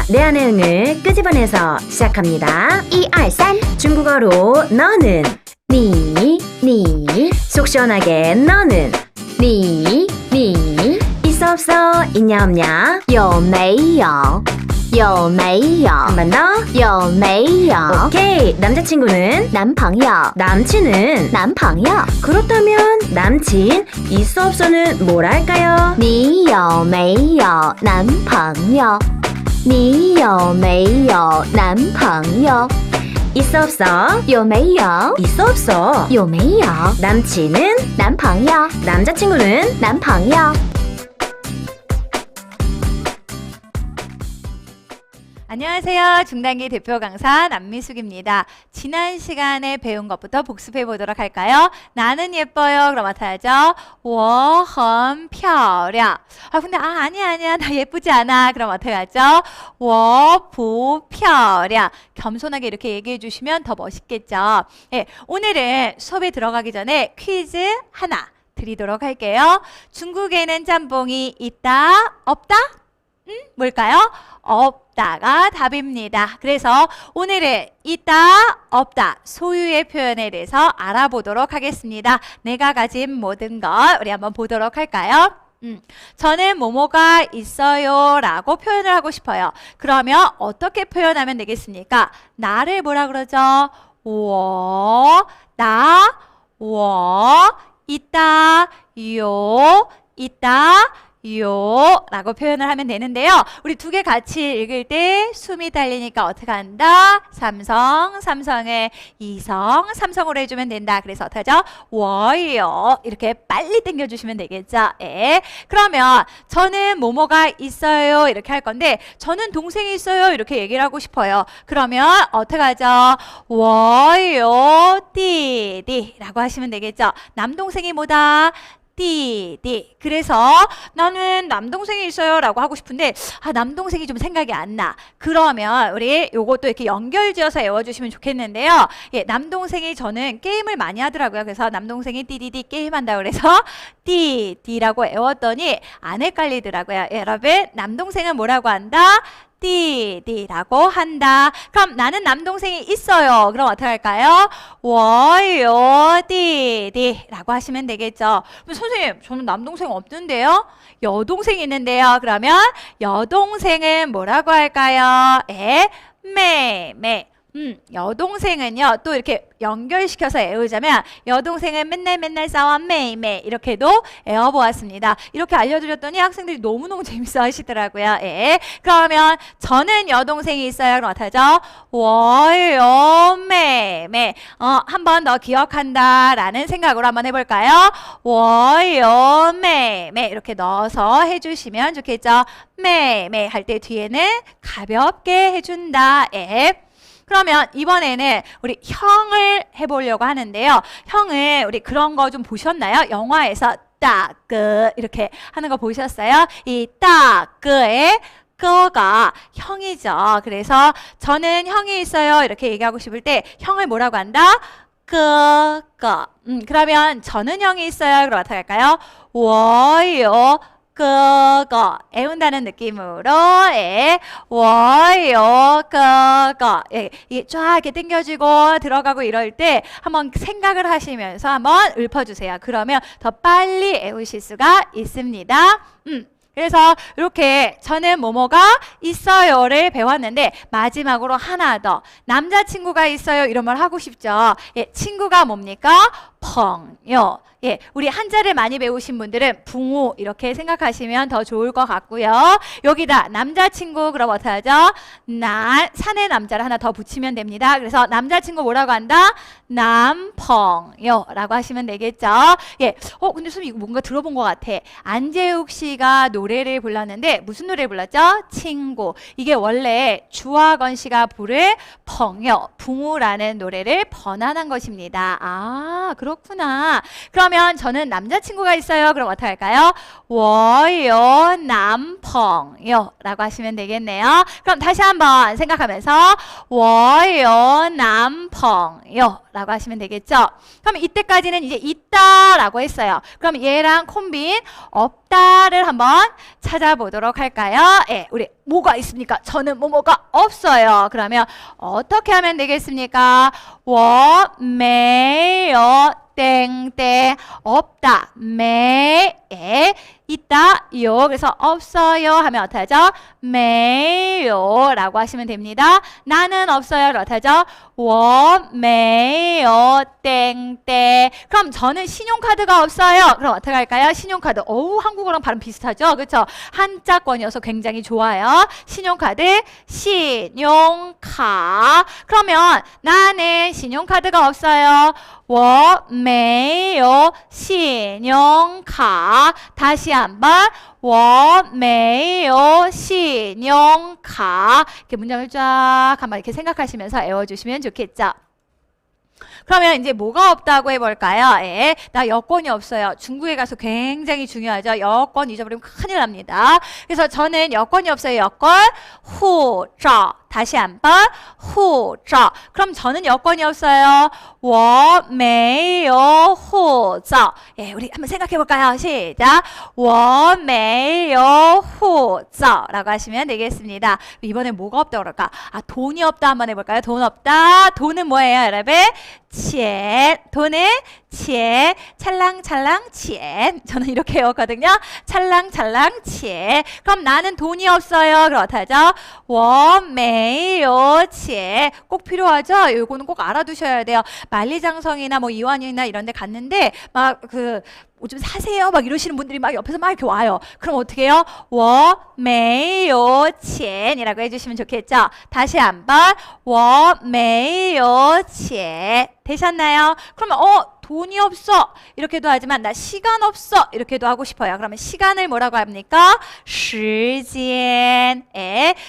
자, 내 안의 응을 끄집어내서 시작합니다. 一二三， 중국어로 너는 你你 속 시원하게 너는 你你 있어 없어 있냐 없냐 有没有？有没有？ 한 번 더 有没有？ 오케이 남자친구는 男朋友， 남친은 男朋友， 그렇다면 남친 있어 없어는 뭐랄까요? 你有没有男朋友？ 你有没有男朋友？ 있어 없어 有没有？ 있어 없어 有没有 남친은 男朋友？ 남자친구는 男朋友。 안녕하세요. 중단기 대표 강사 남미숙입니다. 지난 시간에 배운 것부터 복습해 보도록 할까요? 나는 예뻐요. 그럼 맡아야죠. 我很漂亮. 아 근데 아 아니야 아니야 나 예쁘지 않아. 그럼 맡아야죠. 我不漂亮. 겸손하게 이렇게 얘기해 주시면 더 멋있겠죠. 예, 오늘은 수업에 들어가기 전에 퀴즈 하나 드리도록 할게요. 중국에는 짬뽕이 있다 없다? 음, 뭘까요? 없다가 답입니다. 그래서 오늘은 있다, 없다, 소유의 표현에 대해서 알아보도록 하겠습니다. 내가 가진 모든 것 우리 한번 보도록 할까요? 음, 저는 뭐뭐가 있어요 라고 표현을 하고 싶어요. 그러면 어떻게 표현하면 되겠습니까? 나를 뭐라 그러죠? 我, 나, 我, 있다, 요, 있다, 요 라고 표현을 하면 되는데요. 우리 두 개 같이 읽을 때 숨이 달리니까 어떻게 한다? 삼성, 삼성의 이성, 삼성으로 해주면 된다. 그래서 어떻게 하죠? 워요. 이렇게 빨리 당겨주시면 되겠죠. 예. 그러면 저는 뭐뭐가 있어요. 이렇게 할 건데 저는 동생이 있어요. 이렇게 얘기를 하고 싶어요. 그러면 어떻게 하죠? 워요, 띠디 라고 하시면 되겠죠. 남동생이 뭐다? 띠띠. 그래서 나는 남동생이 있어요 라고 하고 싶은데 아 남동생이 좀 생각이 안 나. 그러면 우리 요것도 이렇게 연결지어서 외워주시면 좋겠는데요. 예, 남동생이 저는 게임을 많이 하더라고요. 그래서 남동생이 띠디디 게임한다 그래서 띠디라고 외웠더니 안 헷갈리더라고요. 예, 여러분 남동생은 뭐라고 한다? 띠디라고 한다. 그럼 나는 남동생이 있어요. 그럼 어떻게 할까요? 我有 띠디라고 하시면 되겠죠. 그럼 선생님, 저는 남동생 없는데요. 여동생이 있는데요. 그러면 여동생은 뭐라고 할까요? 에, 매매. 음, 여동생은요. 또 이렇게 연결시켜서 애우자면 여동생은 맨날 맨날 싸워 매일매일 이렇게도 애워보았습니다. 이렇게 알려드렸더니 학생들이 너무너무 재밌어 하시더라고요. 예. 그러면 저는 여동생이 있어요. 그럼 어떻게 하죠? 월요매매 어, 한 번 더 기억한다 라는 생각으로 한번 해볼까요? 월요매매 이렇게 넣어서 해주시면 좋겠죠. 매매 할 때 뒤에는 가볍게 해준다. 예. 그러면 이번에는 우리 형을 해보려고 하는데요. 형을 우리 그런 거 좀 보셨나요? 영화에서 따끄 이렇게 하는 거 보셨어요? 이 따끄의 끄가 형이죠. 그래서 저는 형이 있어요. 이렇게 얘기하고 싶을 때 형을 뭐라고 한다? 끄, 끄. 음, 그러면 저는 형이 있어요. 그럼 어떻게 할까요? 我有 그거 애운다는 느낌으로 예, 我有 그거 예, 이게 쫙 이렇게 당겨지고 들어가고 이럴 때 한번 생각을 하시면서 한번 읊어주세요. 그러면 더 빨리 애우실 수가 있습니다. 음. 그래서 이렇게 저는 뭐뭐가 있어요를 배웠는데 마지막으로 하나 더 남자친구가 있어요 이런 말 하고 싶죠. 예, 친구가 뭡니까? 펑요. 예, 우리 한자를 많이 배우신 분들은 붕우 이렇게 생각하시면 더 좋을 것 같고요. 여기다 남자친구 그럼 어떻게 하죠? 나 산의 남자를 하나 더 붙이면 됩니다. 그래서 남자친구 뭐라고 한다? 남펑요라고 하시면 되겠죠. 예, 어 근데 선생님 이거 뭔가 들어본 것 같아. 안재욱 씨가 노래를 불렀는데 무슨 노래 불렀죠? 친구. 이게 원래 주학원 씨가 부를 펑요 붕우라는 노래를 번안한 것입니다. 아 그렇. 그렇구나. 그러면 저는 남자친구가 있어요. 그럼 어떻게 할까요? 我有男朋友 라고 하시면 되겠네요. 그럼 다시 한번 생각하면서 我有男朋友 라고 하시면 되겠죠. 그럼 이때까지는 이제 있다 라고 했어요. 그럼 얘랑 콤빈 없다를 한번 찾아보도록 할까요? 예, 우리 뭐가 있습니까? 저는 뭐뭐가 없어요. 그러면 어떻게 하면 되겠습니까? 我没有 땡땡 없다. 매 에, 있다요. 그래서 없어요 하면 어떻게 하죠? 매요 라고 하시면 됩니다. 나는 없어요. 라고 하죠? 워매요 땡땡. 그럼 저는 신용카드가 없어요. 그럼 어떻게 할까요? 신용카드. 어우 한국어랑 발음 비슷하죠? 그렇죠? 한자권이어서 굉장히 좋아요. 신용카드 신용카. 그러면 나는 신용카드가 없어요. 워매요 신용카. 다시 한 한번 워메요 신용카 이렇게 문장을 쫙 한번 이렇게 생각하시면서 외워주시면 좋겠죠. 그러면 이제 뭐가 없다고 해볼까요? 예, 나 여권이 없어요. 중국에 가서 굉장히 중요하죠. 여권 잊어버리면 큰일 납니다. 그래서 저는 여권이 없어요. 여권, 후저. 다시 한번 후저. 그럼 저는 여권이 없어요. 我没有护照 예, 우리 한번 생각해 볼까요? 시작. 我没有护照 라고 하시면 되겠습니다. 이번에 뭐가 없다 그럴까? 아, 돈이 없다 한번 해볼까요? 돈 없다. 돈은 뭐예요, 여러분? 钱. 돈은 钱. 찰랑찰랑 钱. 저는 이렇게 외웠거든요. 찰랑찰랑 钱. 그럼 나는 돈이 없어요. 그럼 어떡하죠? 我没有钱. 꼭 필요하죠? 요거는 꼭 알아두셔야 돼요. 만리장성이나 뭐 이완이나 이런 데 갔는데 막 그좀 뭐 사세요 막 이러시는 분들이 막 옆에서 막 이렇게 와요. 그럼 어떻게 해요? 워메요첸이라고 해주시면 좋겠죠. 다시 한번 워메요첸 되셨나요? 그러면 어 돈이 없어 이렇게도 하지만 나 시간 없어 이렇게도 하고 싶어요. 그러면 시간을 뭐라고 합니까? 시간에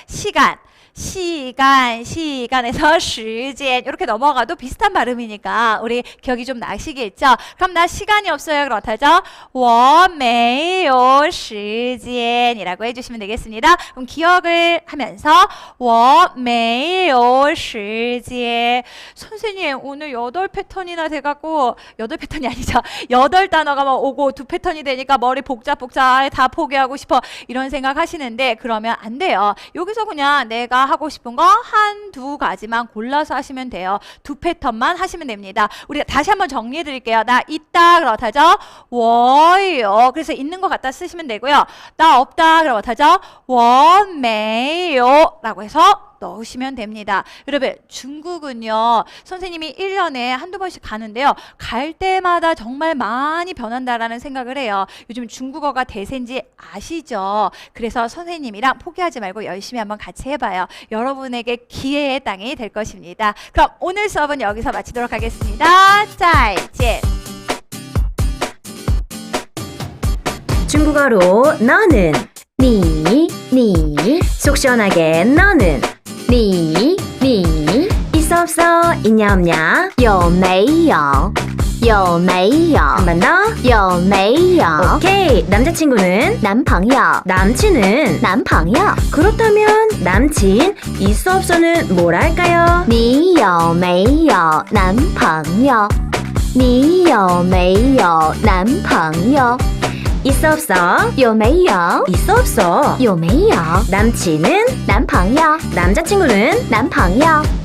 시간 시간, 시간에서 시간 이렇게 넘어가도 비슷한 발음이니까 우리 기억이 좀 나시겠죠? 그럼 나 시간이 없어요. 그럼 어떡하죠? 我没有时间이라고 해주시면 되겠습니다. 그럼 기억을 하면서 我没有时间 선생님 오늘 여덟 패턴이나 돼갖고 여덟 패턴이 아니죠. 여덟 단어가 막 오고 두 패턴이 되니까 머리 복잡 복잡 다 포기하고 싶어 이런 생각 하시는데 그러면 안 돼요. 여기서 그냥 내가 하고 싶은 거 한 두 가지만 골라서 하시면 돼요. 두 패턴만 하시면 됩니다. 우리가 다시 한번 정리해 드릴게요. 나 있다 그렇다죠? 워요. 그래서 있는 것 같다 쓰시면 되고요. 나 없다 그렇다죠? 원메요 라고 해서 넣으시면 됩니다. 여러분 중국은요. 선생님이 1년에 한두 번씩 가는데요. 갈 때마다 정말 많이 변한다라는 생각을 해요. 요즘 중국어가 대세인지 아시죠? 그래서 선생님이랑 포기하지 말고 열심히 한번 같이 해봐요. 여러분에게 기회의 땅이 될 것입니다. 그럼 오늘 수업은 여기서 마치도록 하겠습니다. 자, 이제 중국어로 너는 니, 니, 속 시원하게 너는 你你 있어 없어 있냐 없냐 有没有有没有 한 번 더 有没有 오케이 남자친구는 男朋友 남친은 男朋友 그렇다면 남친 있어 없어는 뭐라 할까요? 你有没有男朋友？你有没有男朋友？ 있어 없어 有没有？ 있어 없어 有没有 남친은 男朋友？ 남자친구는 男朋友？